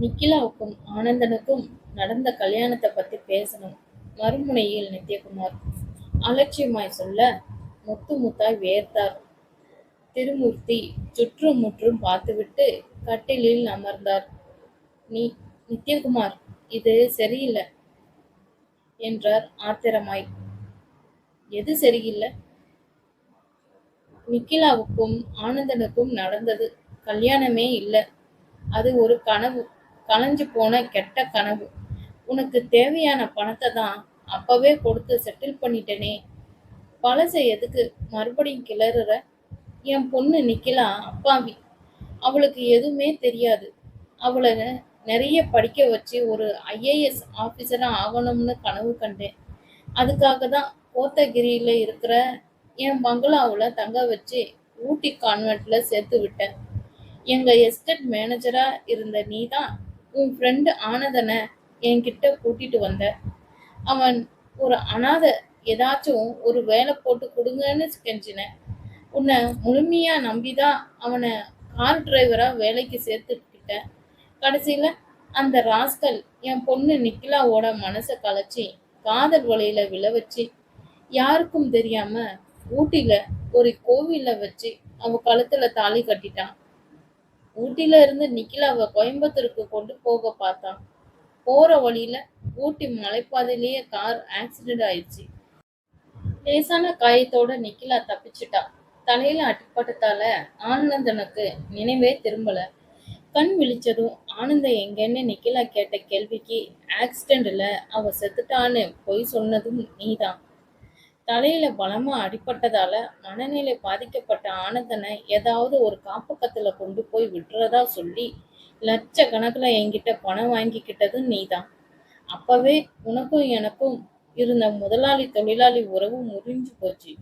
நிக்கிலாவுக்கும் ஆனந்தனுக்கும் நடந்த கல்யாணத்தை பத்தி பேசணும். மறுமுனையில் நித்யகுமார் அலட்சியமாய் சொல்ல முத்து முத்தாய் வேர்த்தார் திருமூர்த்தி சுற்றும் முற்றும் பார்த்துவிட்டு கட்டிலில் அமர்ந்தார். நீ நித்யகுமார் இது சரியில்லை என்றார் ஆத்திரமாய். எது சரியில்லை? நிக்கிலாவுக்கும் ஆனந்தனுக்கும் நடந்தது கல்யாணமே இல்லை. அது ஒரு கனவு. கலைஞ்சு போன கெட்ட கனவு. உனக்கு தேவையான பணத்தை தான் அப்பவே கொடுத்து செட்டில் பண்ணிட்டேனே. பழசை எதுக்கு மறுபடியும் கிளறுற? என் பொண்ணு நிக்கலா அப்பாவி. அவளுக்கு எதுவுமே தெரியாது. அவளை நிறைய படிக்க வச்சு ஒரு ஐஏஎஸ் ஆஃபீஸராக ஆகணும்னு கனவு கண்டேன். அதுக்காக தான் கோத்தகிரியில் இருக்கிற என் பங்களாவில் தங்க வச்சு ஊட்டி கான்வெண்ட்டில் சேர்த்து விட்டேன். எங்கள் எஸ்டேட் மேனேஜராக இருந்த நீ தான் உன் ஃப்ரெண்டு ஆனதனை என்கிட்ட கூட்டிட்டு வந்த. அவன் ஒரு அனாதை ஏதாச்சும் ஒரு வேலை போட்டு கொடுங்கன்னு கெஞ்சினேன் உன்னை முழுமையா நம்பிதான் அவனை கார் டிரைவரா வேலைக்கு சேர்த்துக்கிட்டேன் கடைசியில அந்த ராஸ்கல் என் பொண்ணு நிக்கிலாவோட மனசை கலைச்சி காதல் வலையில விழ வச்சு யாருக்கும் தெரியாம ஊட்டில ஒரு கோவிலில் வச்சு அவன் கழுத்துல தாலி கட்டிட்டான். ஊட்டில இருந்து நிக்கிலாவை கோயம்புத்தூருக்கு கொண்டு போக பார்த்தான் போற வழியில ஊட்டி மலைப்பாதையிலேயே கார் ஆக்சிடென்ட் ஆயிடுச்சு. லேசான காயத்தோட நிக்கிலா தப்பிச்சிட்டா. தலையில அடிப்பட்டதால ஆனந்தனுக்கு நினைவே திரும்பல. கண் விழிச்சதும் ஆனந்த எங்கன்னு நிக்கிலா கேட்ட கேள்விக்கு ஆக்சிடென்ட்ல அவ செத்துட்டான்னு பொய் சொன்னதும் நீதான். தலையில பலமா அடிபட்டதால மனநிலை பாதிக்கப்பட்ட ஆனந்தனை ஏதாவது ஒரு காப்பக்கத்துல கொண்டு போய் விட்டுறதா சொல்லி லட்ச கணக்குல என்கிட்ட பணம் வாங்கிக்கிட்டதும் நீதான். அப்பவே உனக்கும் எனக்கும் இருந்த முதலாளி தொழிலாளி உறவு முறிஞ்சு போச்சு.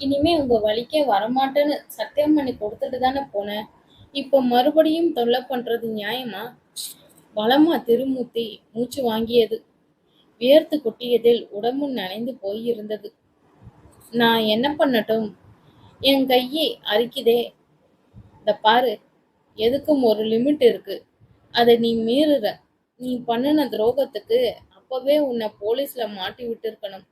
இனிமே உங்க வழிக்கே வரமாட்டேன்னு சத்தியம் பண்ணி கொடுத்துட்டு தானே போனேன் இப்ப மறுபடியும் தொல்லை பண்றது நியாயமா? பலமா திருமூர்த்தி மூச்சு வாங்கியது வியர்த்து கொட்டியதில் உடம்பு நனைந்து போயிருந்தது. நான் என்ன பண்ணட்டும்? என் கையை அரிக்குதே இந்த பாரு எதுக்கும் ஒரு லிமிட் இருக்கு. அதை நீ மீறுற. நீ பண்ணின துரோகத்துக்கு அப்பவே உன்னை போலீஸ்ல மாட்டி விட்டுருக்கணும்.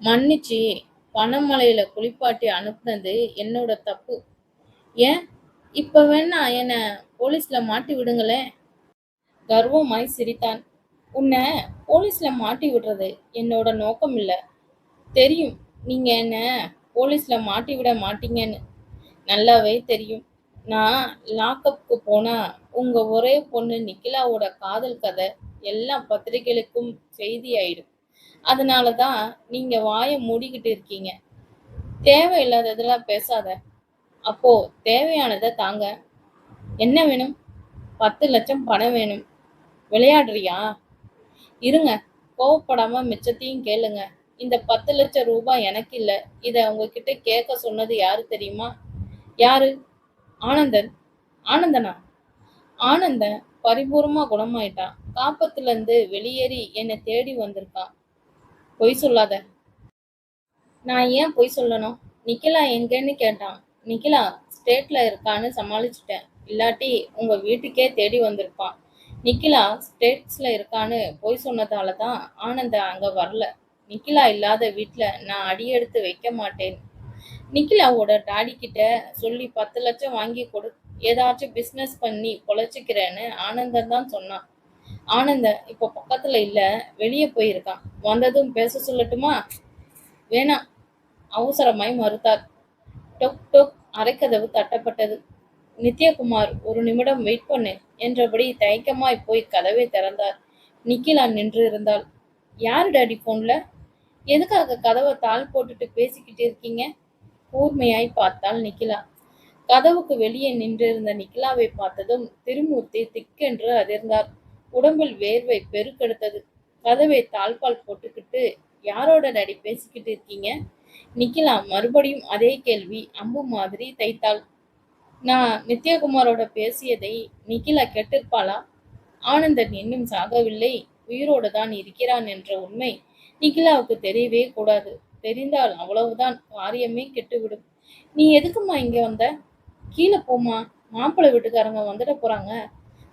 மன்னிச்சு பணமலையில குளிப்பாட்டி அனுப்புனது என்னோட தப்பு. ஏன்? இப்ப வேணா என்ன போலீஸ்ல மாட்டி விடுங்களேன். கர்வமாய் சிரித்தான். உன்னை போலீஸில் மாட்டி விடுறது என்னோட நோக்கம் இல்லை தெரியும் நீங்கள் என்ன போலீஸில் மாட்டி விட மாட்டீங்கன்னு. நல்லாவே தெரியும். நான் லாக்அப்புக்கு போனா உங்கள் ஒரே பொண்ணு நிக்கிலாவோட காதல் கதை எல்லா பத்திரிகைகளுக்கும் செய்தி ஆயிடும் அதனால தான் நீங்கள் வாயை மூடிக்கிட்டு இருக்கீங்க. தேவையில்லாததெல்லாம் பேசாத. அப்போ தேவையானதை தாங்க. என்ன வேணும்? பத்து லட்சம் பணம் வேணும். விளையாடுறியா? இருங்க கோவப்படாம மிச்சத்தையும் கேளுங்க. இந்த பத்து லட்சம் ரூபாய் எனக்கு இல்ல இத உங்ககிட்ட கேட்க சொன்னது யாரு தெரியுமா? யாரு? ஆனந்தன். ஆனந்தனா? ஆனந்தன் பரிபூர்ணமா குணமாயிட்டான் காப்பத்துல இருந்து வெளியேறி என்னை தேடி வந்திருக்கான் பொய் சொல்லாத. நான் ஏன் பொய் சொல்லணும்? நிக்கிலா எங்கன்னு கேட்டான். நிக்கிலா ஸ்டேட்ல இருக்கான்னு சமாளிச்சிட்டேன். இல்லாட்டி உங்க வீட்டுக்கே தேடி வந்திருப்பான். நிக்கிலா ஸ்டேட்ஸ்ல இருக்கான்னு பொய் சொன்னதால தான் ஆனந்த அங்க வரல. நிக்கிலா இல்லாத வீட்டில் நான் அடியெடுத்து வைக்க மாட்டேன். நிக்கிலாவோட டாடி கிட்ட சொல்லி பத்து லட்சம் வாங்கி கொடு. ஏதாச்சும் பிஸ்னஸ் பண்ணி பொழைச்சிக்கிறேன்னு ஆனந்தன் தான் சொன்னான். ஆனந்தன் இப்போ பக்கத்துல இல்ல வெளியே போயிருக்கான். வந்ததும் பேச சொல்லட்டுமா? வேணாம். அவசரமாய் மறுத்தார். டொக் டொக் அரைக்கதவு தட்டப்பட்டது. நித்யகுமார் ஒரு நிமிடம் வெயிட் பண்ணு என்றபடி தயக்கமாய் போய் கதவை திறந்தார். நிக்கிலா நின்று இருந்தால் யார் டாடி போன்ல? எதுக்காக கதவை தாள் போட்டுட்டு பேசிக்கிட்டு இருக்கீங்க? கூர்மையாய் பார்த்தாள் நிக்கிலா. கதவுக்கு வெளியே நின்றிருந்த நிக்கிலாவை பார்த்ததும் திருமூர்த்தி திக்கென்று அதிர்ந்தார். உடம்பில் வேர்வை பெருக்கெடுத்தது. கதவை தாழ்பால் போட்டுக்கிட்டு யாரோட டாடி பேசிக்கிட்டு இருக்கீங்க? நிக்கிலா மறுபடியும் அதே கேள்வி அம்பு மாதிரி தைத்தாள். நான் நித்யகுமாரோட பேசியதை நிகிலா கேட்டிருப்பாளா? ஆனந்தன் இன்னும் சாகவில்லை. உயிரோடு தான் இருக்கிறான் என்ற உண்மை நிகிலாவுக்கு தெரியவே கூடாது. தெரிந்தால் அவ்வளவுதான். காரியமே கெட்டுவிடும். நீ எதுக்கும்மா இங்கே வந்த? கீழே போம்மா. மாப்பிள்ளை வீட்டுக்காரங்க வந்துட போறாங்க.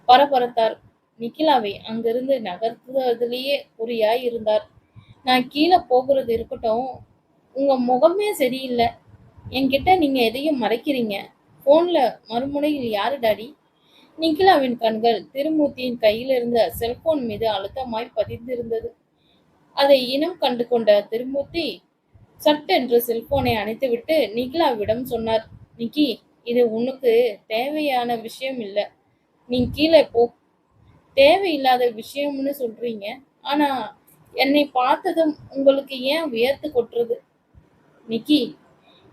பரபரத்தார். நிகிலாவை அங்கிருந்து நகர்த்துவதிலேயே குறியாய் இருந்தார் நான் கீழே போகிறது இருக்கட்டும். உங்க முகமே சரியில்லை. என்கிட்ட நீங்க எதையும் மறைக்கிறீங்க. போன்ல மறுமுனையில் யாரு டாடி? நிக்கிலாவின் கண்கள் திருமூர்த்தியின் கையில் இருந்த செல்போன் மீது அழுத்தமாய் பதிந்திருந்தது. அதை இனம் கண்டு கொண்ட திருமூர்த்தி சட்டென்று செல்போனை அணைத்துவிட்டு நிகிலாவிடம் சொன்னார் நிக்கி இது உனக்கு தேவையான விஷயம் இல்ல. நீ கீழே போ. தேவையில்லாத விஷயம்னு சொல்றீங்க. ஆனா என்னை பார்த்ததும் உங்களுக்கு ஏன் வியர்த்து கொட்டுறது? நிக்கி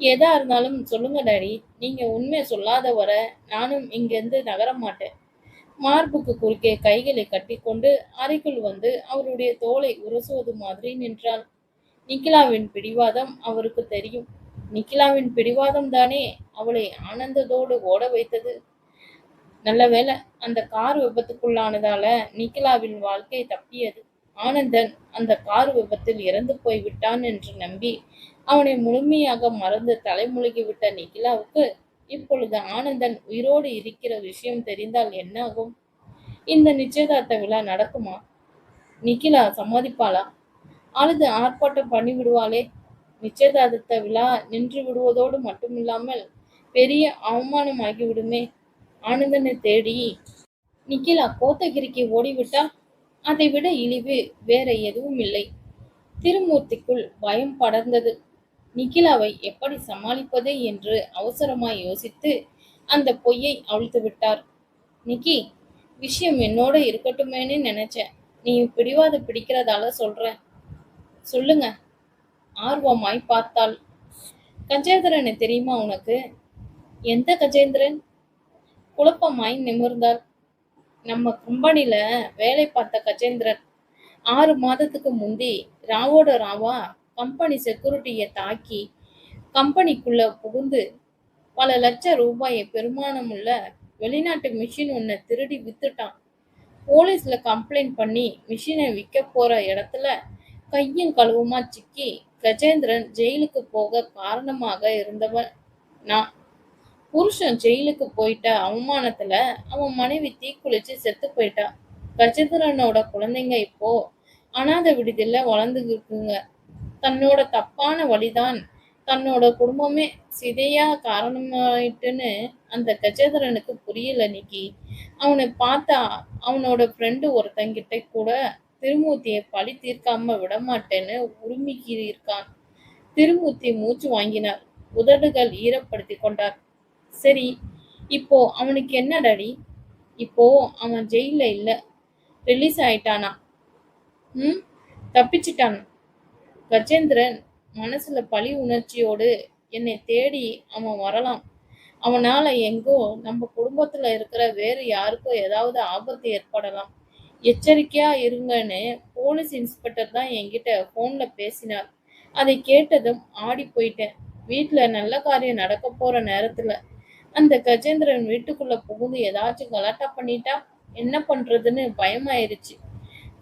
எதா இருந்தாலும் சொல்லுங்க டாடி. நீங்க உண்மை சொல்லாத வர நானும் இங்கிருந்து நகர மாட்டேன் மார்புக்கு குறுக்கே கைகளை கட்டிக்கொண்டு அறைக்குள் வந்து அவருடைய தோலை உரசுவது மாதிரி நின்றாள். நிக்கிலாவின் பிடிவாதம் அவருக்கு தெரியும். நிக்கிலாவின் பிடிவாதம் தானே அவளை ஆனந்தத்தோடு ஓட வைத்தது. நல்ல வேளை அந்த கார் விபத்துக்குள்ளானதால நிக்கிலாவின் வாழ்க்கை தப்பியது. ஆனந்தன் அந்த கார் விபத்தில் இறந்து போய் விட்டான் என்று நம்பி அவனை முழுமையாக மறந்து தலைமுழுகி விட்ட இப்பொழுது ஆனந்தன் உயிரோடு இருக்கிற விஷயம் தெரிந்தால் என்னாகும்? இந்த நிச்சயதார்த்த விழா நடக்குமா? நிகிலா சம்மதிப்பாளா? அழுது ஆர்ப்பாட்டம் பண்ணி விடுவாளே நிச்சயதார்த்த விழா நின்று விடுவதோடு மட்டுமில்லாமல் பெரிய அவமானமாகிவிடுமே. ஆனந்தனை தேடி நிக்கிலா கோத்தகிரிக்கு ஓடிவிட்டால் அதை விட இழிவு வேற எதுவும் இல்லை திருமூர்த்திக்குள் பயம் படர்ந்தது. நிகிலாவை எப்படி சமாளிப்பது என்று அவசரமாய் யோசித்து அந்த பொய்யை அவிழ்த்து விட்டார். நிக்கி விஷயம் என்னோட இருக்கட்டுமேன்னு நினைச்சேன் நீ பிடிவாத பிடிக்கிறதால சொல்றேன் சொல்லுங்க. ஆர்வமாய் பார்த்தாள். கஜேந்திரனை தெரியுமா உனக்கு? எந்த கஜேந்திரன்? குழப்பமாய் நிமிர்ந்தாள். நம்ம கம்பெனில வேலை பார்த்த கஜேந்திரன். ஆறு மாதத்துக்கு முந்தி ராவோட ராவா கம்பெனி செக்யூரிட்டியை தாக்கி கம்பெனிக்குள்ள புகுந்து பல லட்சம் ரூபாயை பெருமானமுள்ள வெளிநாட்டு மிஷின் ஒன்றை திருடி வித்துட்டான். போலீஸில் கம்ப்ளைண்ட் பண்ணி மிஷினை விற்க போகிற இடத்துல கையும் கழுவுமா சிக்கி கஜேந்திரன் ஜெயிலுக்கு போக காரணமாக இருந்தவன். நான் புருஷன் ஜெயிலுக்கு போயிட்ட அவமானத்தில் அவன் மனைவி தீக்குளிச்சு செத்து போயிட்டான் கஜேந்திரனோட குழந்தைங்க இப்போ அனாதை விடுதியில வளர்ந்துருக்குங்க தன்னோட தப்பான வழிதான் தன்னோட குடும்பமே சிதையா காரணமாயிட்டுன்னு அந்த கஜேந்திரனுக்கு புரியல நிக்கி. அவனை பார்த்தா அவனோட ஃப்ரெண்டு ஒருத்தங்கிட்ட கூட திருமூர்த்தியை பழி தீர்க்காம விடமாட்டேன்னு உரிமைக்கு இருக்கான் திருமூர்த்தி மூச்சு வாங்கினார். உதடுகள் ஈரப்படுத்தி கொண்டார். சரி இப்போ அவனுக்கு என்ன டாடி இப்போ அவன் ஜெயில இல்ல. ரிலீஸ் ஆயிட்டானா? ம்? தப்பிச்சிட்டான்? கஜேந்திரன் மனசுல பழி உணர்ச்சியோடு என்னை தேடி அவன் வரலாம். அவனால எங்கோ நம்ம குடும்பத்துல இருக்கிற வேறு யாருக்கோ ஏதாவது ஆபத்து ஏற்படலாம். எச்சரிக்கையா இருங்கன்னு போலீஸ் இன்ஸ்பெக்டர் தான் என்கிட்ட போன்ல பேசினார். அதை கேட்டதும் ஆடி போயிட்டேன். வீட்டுல நல்ல காரியம் நடக்க போற நேரத்துல அந்த கஜேந்திரன் வீட்டுக்குள்ள புகுந்து ஏதாச்சும் கலாட்டா பண்ணிட்டா? என்ன பண்றதுன்னு பயமாயிருச்சு.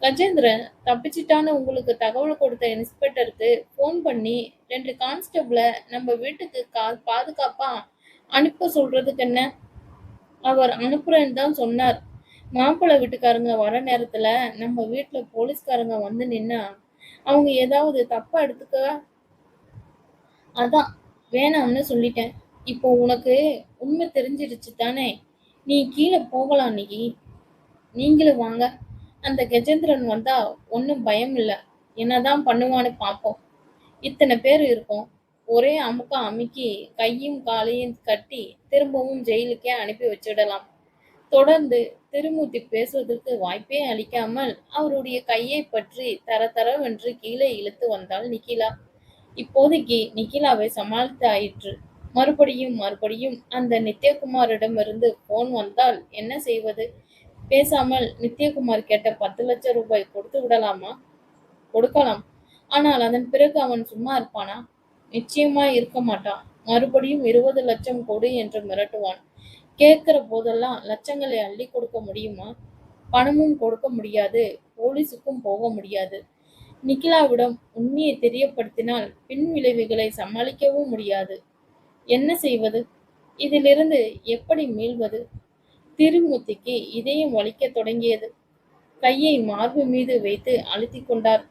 கஜேந்திரன் தப்பிச்சிட்டான்னு உங்களுக்கு தகவல் கொடுத்த இன்ஸ்பெக்டருக்கு ஃபோன் பண்ணி ரெண்டு கான்ஸ்டபிளை நம்ம வீட்டுக்கு கா பாதுகாப்பா அனுப்ப சொல்றதுக்கு என்ன? அவர் அனுப்புறேன்னு தான் சொன்னார். மாப்பிள்ளை வீட்டுக்காரங்க வர நேரத்துல நம்ம வீட்டுல போலீஸ்காரங்க வந்து நின்னா அவங்க ஏதாவது தப்பா எடுத்துக்க அதான் வேணாம்னு சொல்லிட்டேன். இப்போ உனக்கு உண்மை தெரிஞ்சிடுச்சு தானே? நீ கீழே போகலாம் அன்னைக்கு நீங்களும் வாங்க. அந்த கஜேந்திரன் வந்தா ஒன்றும் பயம் இல்லை. என்னதான் பண்ணுவான்னு பார்ப்போம் இத்தனை பேர் இருக்கோம். ஒரே அமுக்கா அமுக்கி கையும் காலையும் கட்டி திரும்பவும் ஜெயிலுக்கே அனுப்பி வச்சிடலாம். தொடர்ந்து திருமூர்த்தி பேசுவதற்கு வாய்ப்பே அளிக்காமல் அவருடைய கையை பற்றி தர தரவென்று கீழே இழுத்து வந்தாள் நிக்கிலா இப்போதைக்கு நிகிலாவை சமாளித்து ஆயிற்று. மறுபடியும் மறுபடியும் அந்த நித்யகுமாரிடமிருந்து போன் வந்தால் என்ன செய்வது? பேசாமல் நித்யகுமார் கேட்ட பத்து லட்சம் ரூபாய் கொடுத்து விடலாமா? கொடுக்கலாம். ஆனால் அதன் பிறகு அவன் சும்மா இருப்பானா? நிச்சயமா இருக்க மாட்டான். மறுபடியும் இருபது லட்சம் கொடு என்று மிரட்டுவான். கேட்கிற போதெல்லாம் லட்சங்களை அள்ளி கொடுக்க முடியுமா? பணமும் கொடுக்க முடியாது. போலீஸுக்கும் போக முடியாது. நிக்கிலாவிடம் உண்மையை தெரியப்படுத்தினால் பின் விளைவுகளை சமாளிக்கவும் முடியாது. என்ன செய்வது? இதிலிருந்து எப்படி மீள்வது? திருமூர்த்திக்கு இதயம் வலிக்க தொடங்கியது. கையை மார்பு மீது வைத்து அழுத்திக் கொண்டார்.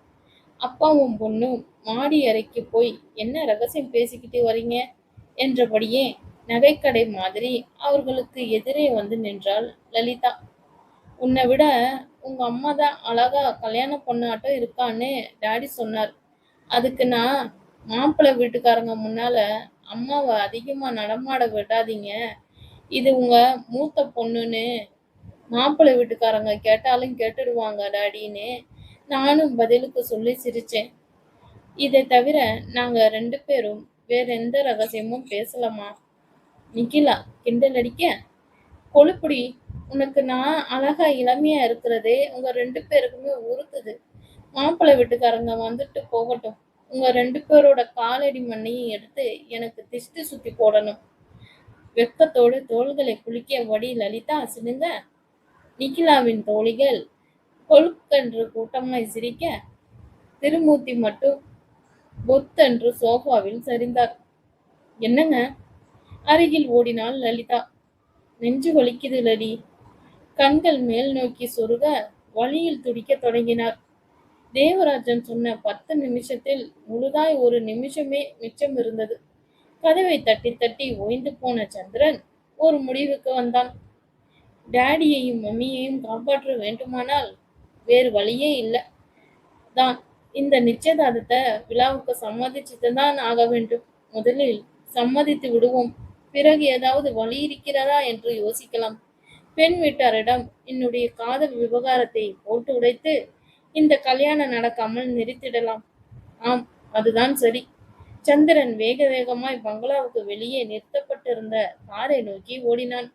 அப்பாவும் பொண்ணும் மாடி அறைக்கு போய் என்ன ரகசியம் பேசிக்கிட்டு வரீங்க? என்றபடியே நகைக்கடை மாதிரி அவர்களுக்கு எதிரே வந்து நின்றாள் லலிதா. உன்னை விட உங்க அம்மா தான் அழகா கல்யாணம் பொண்ணாட்டம் இருக்கான்னு டாடி சொன்னார். அதுக்கு நான் மாப்பிள்ளை வீட்டுக்காரங்க முன்னால அம்மாவை அதிகமா நடமாட விடாதீங்க. இது உங்க மூத்த பொண்ணுன்னு மாப்பிள்ளை வீட்டுக்காரங்க கேட்டாலும் கேட்டுடுவாங்க டாடின்னு நானும் பதிலுக்கு சொல்லி சிரிச்சேன். இதை தவிர நாங்க ரெண்டு பேரும் வேற எந்த ரகசியமும் பேசலாமா நிக்கிலா கிண்டல் அடிக்க கொழுப்புடி உனக்கு நான் அழகா இளமையா இருக்கிறதே உங்க ரெண்டு பேருக்குமே உறுத்துது. மாப்பிள்ளை வீட்டுக்காரங்க வந்துட்டு போகட்டும். உங்க ரெண்டு பேரோட காலடி மண்ணையும் எடுத்து எனக்கு திஷ்டி சுத்தி போடணும். வெப்பத்தோடு தோள்களை குளிக்க வடி லலிதா சினிந்த நிக்கிலாவின் தோழிகள் கொழுக்கென்று கூட்டமாய் சிரிக்க திருமூர்த்தி மட்டும் பொத்தென்று சோஃபாவில் சரிந்தார். என்னங்க? அருகில் ஓடினாள் லலிதா. நெஞ்சு வலிக்குது லலி கண்கள் மேல் நோக்கி சொருக வழியில் துடிக்கத் தொடங்கினார். தேவராஜன் சொன்ன பத்து நிமிஷத்தில் முழுதாய் ஒரு நிமிஷமே மிச்சம் இருந்தது. கதவை தட்டி தட்டி ஓய்ந்து போன சந்திரன் ஒரு முடிவுக்கு வந்தான். டேடியையும் மம்மியையும் காப்பாற்ற வேண்டுமானால் வேறு வழியே இல்லை. தான் இந்த நிச்சயதார்த்தத்தை விழாவுக்கு சம்மதிச்சுட்டு தான் ஆக வேண்டும். முதலில் சம்மதித்து விடுவோம். பிறகு ஏதாவது வழி இருக்கிறதா என்று யோசிக்கலாம். பெண் வீட்டாரிடம் என்னுடைய காதல் விவகாரத்தை போட்டு உடைத்து இந்த கல்யாணம் நடக்காமல் நிறுத்திடலாம். ஆம் அதுதான் சரி. சந்திரன் வேக வேகமாய் பங்களாவுக்கு வெளியே நிறுத்தப்பட்டிருந்த காரை நோக்கி ஓடினான்.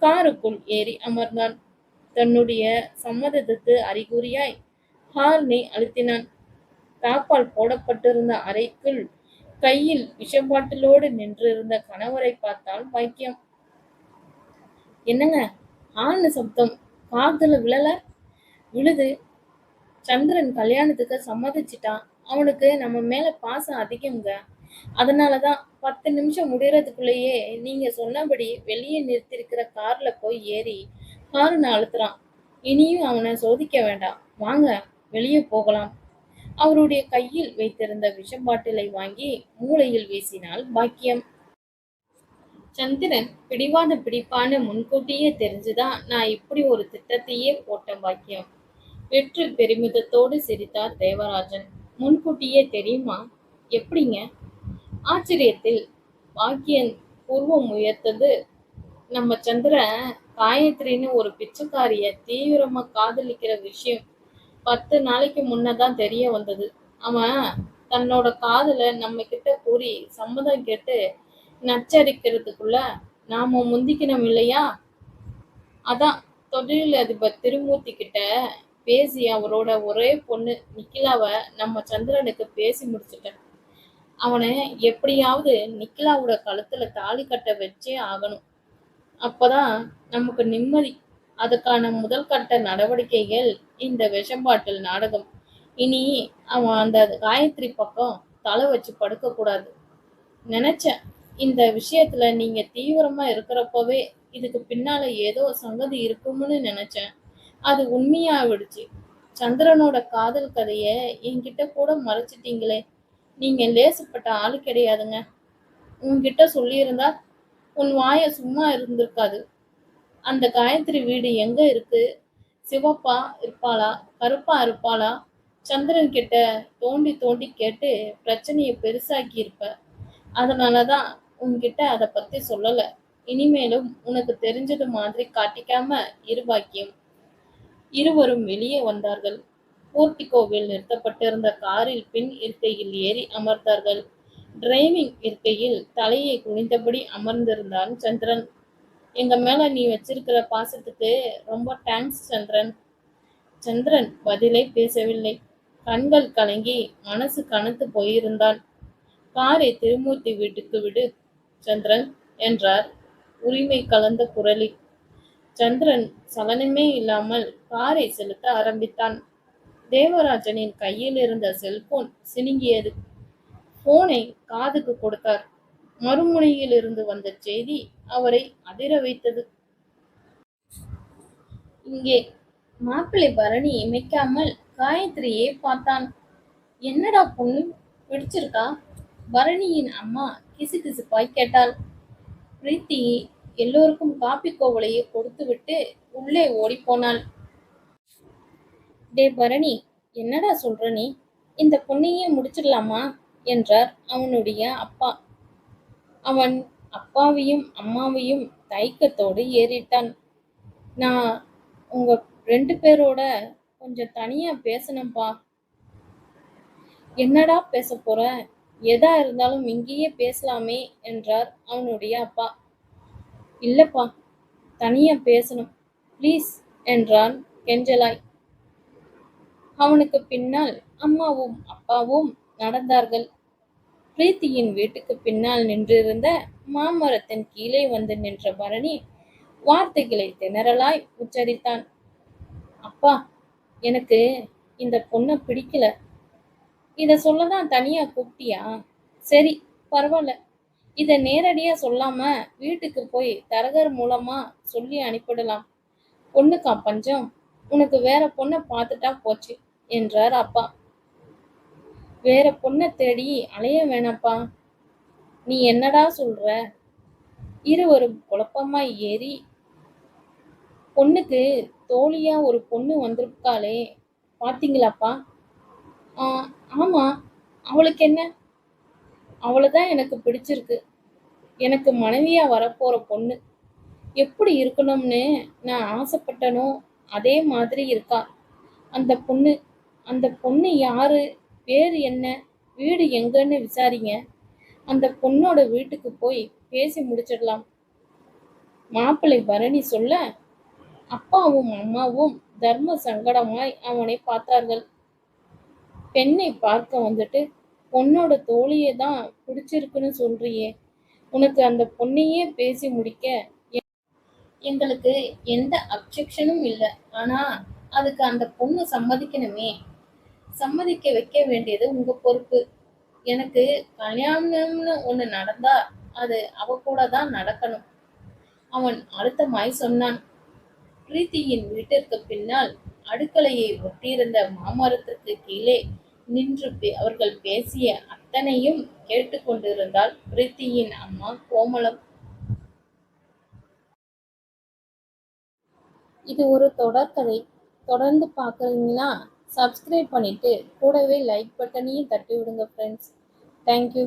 காருக்குள் ஏறி அமர்ந்தான். தன்னுடைய சம்மதத்துக்கு அறிகுறியாய் ஹார்னை அழுத்தினான். தாப்பால் போடப்பட்டிருந்த அறைக்குள் கையில் விஷப்பாட்டிலோடு நின்றிருந்த கணவரை பார்த்தால் பாக்கியம். என்னங்க? ஆண் சப்தம். காதுல விழல? விழுது. சந்திரன் கல்யாணத்துக்கு சம்மதிச்சிட்டான். அவனுக்கு நம்ம மேல பாசம் அதிகம்ங்க அதனாலதான் பத்து நிமிஷம் முடியறதுக்குள்ளேயே நீங்க சொன்னபடி வெளியே நிறுத்திருக்கிற கார்ல போய் ஏறி ஹார்ன் அழுத்துறான். இனியும் அவனை சோதிக்க வேண்டாம். வாங்க வெளியே போகலாம். அவருடைய கையில் வைத்திருந்த விஷம் பாட்டிலை வாங்கி மூளையில் வீசினால் பாக்கியம். சந்திரன் பிடிவாத பிடிப்பான்னு முன்கூட்டியே தெரிஞ்சுதான் நான் இப்படி ஒரு திட்டத்தையே போட்டேன் பாக்கியம். வெற்றி பெருமிதத்தோடு சிரித்தார் தேவராஜன். முன்கூட்டியே தெரியுமா? எப்படிங்க? ஆச்சரியத்தில் பாக்கியன் பூர்வம் உயர்த்தது. நம்ம சந்திரன் காயத்ரின்னு ஒரு பிச்சைக்காரிய தீவிரமா காதலிக்கிற விஷயம் பத்து நாளைக்கு முன்னதான் தெரிய வந்தது. அவன் தன்னோட காதலை நம்ம கிட்ட கூறி சம்மதம் கேட்டு நச்சரிக்கிறதுக்குள்ள நாம முந்திக்கணும் இல்லையா? அதான் தொழிலதிபர் திருமூர்த்தி கிட்ட பேசி அவரோட ஒரே பொண்ணு நிக்கிலாவை நம்ம சந்திரனுக்கு பேசி முடிச்சுட்டேன். அவனை எப்படியாவது நிக்கிலாவோட கழுத்துல தாலி கட்ட வச்சே ஆகணும். அப்பதான் நமக்கு நிம்மதி. அதுக்கான முதல் கட்ட நடவடிக்கைகள் இந்த விஷம்பாட்டில் நாடகம். இனி அவன் அந்த காயத்ரி பக்கம் தலை வச்சு படுக்க கூடாது நினைச்சேன் இந்த விஷயத்துல நீங்க தீவிரமா இருக்கிறப்பவே இதுக்கு பின்னால ஏதோ சங்கதி இருக்கும்னு நினைச்சேன். அது உண்மையாகிடுச்சு சந்திரனோட காதல் கதையை என்கிட்ட கூட மறைச்சிட்டீங்களே. நீங்க லேசுப்பட்ட ஆள் கிடையாதுங்க. உன்கிட்ட சொல்லியிருந்தா உன் வாய சும்மா இருந்திருக்காது. அந்த காயத்ரி வீடு எங்க இருக்கு? சிவப்பா இருப்பாளா? கருப்பா இருப்பாளா? சந்திரன் கிட்ட தோண்டி தோண்டி கேட்டு பிரச்சனையை பெருசாக்கி இருப்ப அதனாலதான் உன்கிட்ட அதை பத்தி சொல்லலை. இனிமேலும் உனக்கு தெரிஞ்சது மாதிரி காட்டிக்காம இருபாக்கியம் இருவரும் வெளியே வந்தார்கள். போர்டிகோவில் நிறுத்தப்பட்டிருந்த காரில் பின் இருக்கையில் ஏறி அமர்ந்தார்கள். டிரைவிங் இருக்கையில் தலையை குனிந்தபடி அமர்ந்திருந்தான் சந்திரன். எங்க மேல நீ வச்சிருக்கிற பாசத்துக்கு ரொம்ப தேங்க்ஸ் சந்திரன். சந்திரன் பதிலை பேசவில்லை. கண்கள் கலங்கி மனசு கனத்து போயிருந்தான். காரை திருமூர்த்தி வீட்டுக்கு விடு சந்திரன் என்றார். உரிமை கலந்த குரலில் சந்திரன் சலனமே இல்லாமல் காரை செலுத்த ஆரம்பித்தான். தேவராஜனின் கையில் இருந்த செல்போன் சினுங்கியது. போனை காதுக்கு கொடுத்தார். மறுமுனையில் இருந்து வந்த செய்தி அவரை அதிர வைத்தது. இங்கே மாப்பிள்ளை பரணி இமைக்காமல் காயத்ரியே பார்த்தான். என்னடா பொண்ணு பிடிச்சிருக்கா? பரணியின் அம்மா கிசுகிசுப்பாய் கேட்டாள். பிரீத்தி எல்லோருக்கும் காப்பி கோவலையை கொடுத்துவிட்டு உள்ளே ஓடிப்போனாள். டே பரணி என்னடா சொல்ற நீ? இந்த பொண்ணையே முடிச்சிடலாமா? என்றார் அவனுடைய அப்பா. அவன் அப்பாவையும் அம்மாவையும் தயக்கத்தோடு ஏறிட்டான். நான் உங்க ரெண்டு பேரோட கொஞ்சம் தனியா பேசணும்பா. என்னடா பேச போற? எதா இருந்தாலும் இங்கேயே பேசலாமே என்றார் அவனுடைய அப்பா. இல்லப்பா தனியா பேசணும். ப்ளீஸ் என்றான் கெஞ்சலாய். அவனுக்கு பின்னால் அம்மாவும் அப்பாவும் நடந்தார்கள். பிரீத்தியின் வீட்டுக்கு பின்னால் நின்றிருந்த மாமரத்தின் கீழே வந்து நின்ற பரணி வார்த்தைகளை திணறலாய் உச்சரித்தான். அப்பா எனக்கு இந்த பொண்ணை பிடிக்கல. இத சொல்லதான் தனியா கூப்பிட்டியா? சரி பரவாயில்ல. இதை நேரடியா சொல்லாம வீட்டுக்கு போய் தரகர் மூலமா சொல்லி அனுப்பிடலாம். பொண்ணுக்கா பஞ்சம்? உனக்கு வேற பொண்ணை பார்த்துட்டா போச்சு என்றார் அப்பா. வேற பொண்ணை தேடி அலைய வேணாப்பா. நீ என்னடா சொல்ற? இருவரும் குழப்பமா ஏறி. பொண்ணுக்கு தோழியா ஒரு பொண்ணு வந்திருக்காளே பாத்தீங்களாப்பா ஆமா. அவளுக்கு என்ன? அவளை தான் எனக்கு பிடிச்சிருக்கு. எனக்கு மனைவியா வரப்போற பொண்ணு. எப்படி இருக்கணும்னு நான் ஆசைப்பட்டனோ அதே மாதிரி இருக்கா. அந்த பொண்ணு அந்த பொண்ணு யாரு பேர் என்ன வீடு எங்கன்னு விசாரிங்க. அந்த பொண்ணோட வீட்டுக்கு போய் பேசி முடிச்சிடலாம். மாப்பிள்ளை பரணி சொல்ல அப்பாவும் அம்மாவும் தர்ம சங்கடமாய் அவனை பார்த்தார்கள். பெண்ணை பார்க்க வந்துட்டு பொண்ணோட தோழியை தான் பிடிச்சிருக்குன்னு சொல்றியே. உனக்கு அந்த பொண்ணையே பேசி முடிக்க எங்களுக்கு எந்த அப்செக்ஷனும் இல்லை. ஆனா அதுக்கு அந்த பொண்ணு சம்மதிக்கணுமே. சம்மதிக்க வைக்க வேண்டியது உங்க பொறுப்பு. எனக்கு கல்யாணம்னு ஒண்ணு நடந்தா அது அவ கூட தான் நடக்கணும். அவன் அழுத்தமாய் சொன்னான். பிரீத்தியின் வீட்டிற்கு பின்னால் அடுக்கலையை ஒட்டியிருந்த மாமரத்திற்கு கீழே நின்று பே- அவர்கள் பேசிய அத்தனையும் கேட்டுக்கொண்டிருந்தால் பிரீத்தியின் அம்மா கோமலம் இது ஒரு தொடர்கதை தொடர்ந்து பார்க்குறீங்கன்னா சப்ஸ்கிரைப் பண்ணிட்டு கூடவே லைக் பட்டனையும் தட்டி விடுங்க ஃப்ரெண்ட்ஸ் தேங்க்யூ